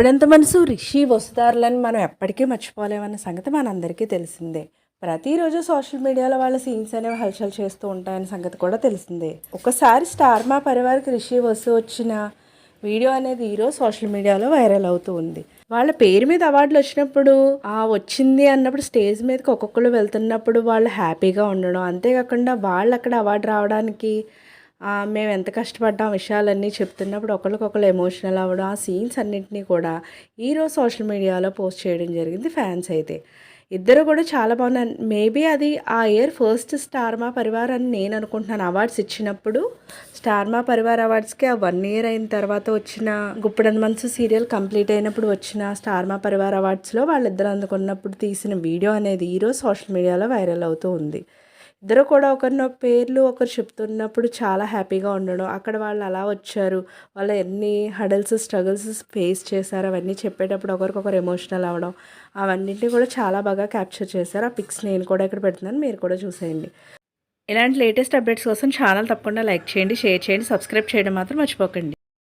గుప్పెడంత మనసు రిషి వస్తారులని మనం ఎప్పటికీ మర్చిపోలేమన్న సంగతి మనందరికీ తెలిసిందే. ప్రతిరోజు సోషల్ మీడియాలో వాళ్ళ సీన్స్ అనేవి హల్చల్ చేస్తూ ఉంటాయన్న సంగతి కూడా తెలిసిందే. ఒకసారి స్టార్ మా పరివారికి రిషి వసు వచ్చిన వీడియో అనేది ఈరోజు సోషల్ మీడియాలో వైరల్ అవుతూ ఉంది. వాళ్ళ పేరు మీద అవార్డులు వచ్చినప్పుడు ఆ వచ్చింది అన్నప్పుడు స్టేజ్ మీదకి ఒక్కొక్కరు వెళ్తున్నప్పుడు వాళ్ళు హ్యాపీగా ఉండడం అంతేకాకుండా వాళ్ళు అక్కడ అవార్డు రావడానికి మేము ఎంత కష్టపడ్డాం విషయాలన్నీ చెప్తున్నప్పుడు ఒకరికొకరు ఎమోషనల్ అవ్వడం ఆ సీన్స్ అన్నింటినీ కూడా ఈరోజు సోషల్ మీడియాలో పోస్ట్ చేయడం జరిగింది ఫ్యాన్స్ అయితే. ఇద్దరు కూడా చాలా బాగున్నారు. మేబీ అది ఆ ఇయర్ ఫస్ట్ స్టార్మా పరివార్ అని నేను అనుకుంటున్నాను. అవార్డ్స్ ఇచ్చినప్పుడు స్టార్మా పరివార్ అవార్డ్స్కి ఆ వన్ ఇయర్ అయిన తర్వాత వచ్చిన గుప్పడన్ మనసు సీరియల్ కంప్లీట్ అయినప్పుడు వచ్చిన స్టార్మా పరివార్ అవార్డ్స్లో వాళ్ళిద్దరు అందుకున్నప్పుడు తీసిన వీడియో అనేది ఈరోజు సోషల్ మీడియాలో వైరల్ అవుతూ ఉంది. ఇద్దరు కూడా ఒకరిన పేర్లు ఒకరు చెప్తున్నప్పుడు చాలా హ్యాపీగా ఉండడం. అక్కడ వాళ్ళు అలా వచ్చారు. వాళ్ళు ఎన్ని హడల్స్ స్ట్రగుల్స్ ఫేస్ చేశారు అవన్నీ చెప్పేటప్పుడు ఒకరికొకరు ఎమోషనల్ అవ్వడం. అవన్నింటినీ కూడా చాలా బాగా క్యాప్చర్ చేశారు. ఆ పిక్స్ నేను కూడా ఇక్కడ పెడుతున్నాను. మీరు కూడా చూసేయండి. ఇలాంటి లేటెస్ట్ అప్డేట్స్ కోసం ఛానల్ తప్పకుండా లైక్ చేయండి షేర్ చేయండి సబ్స్క్రైబ్ చేయడం మాత్రం మర్చిపోకండి.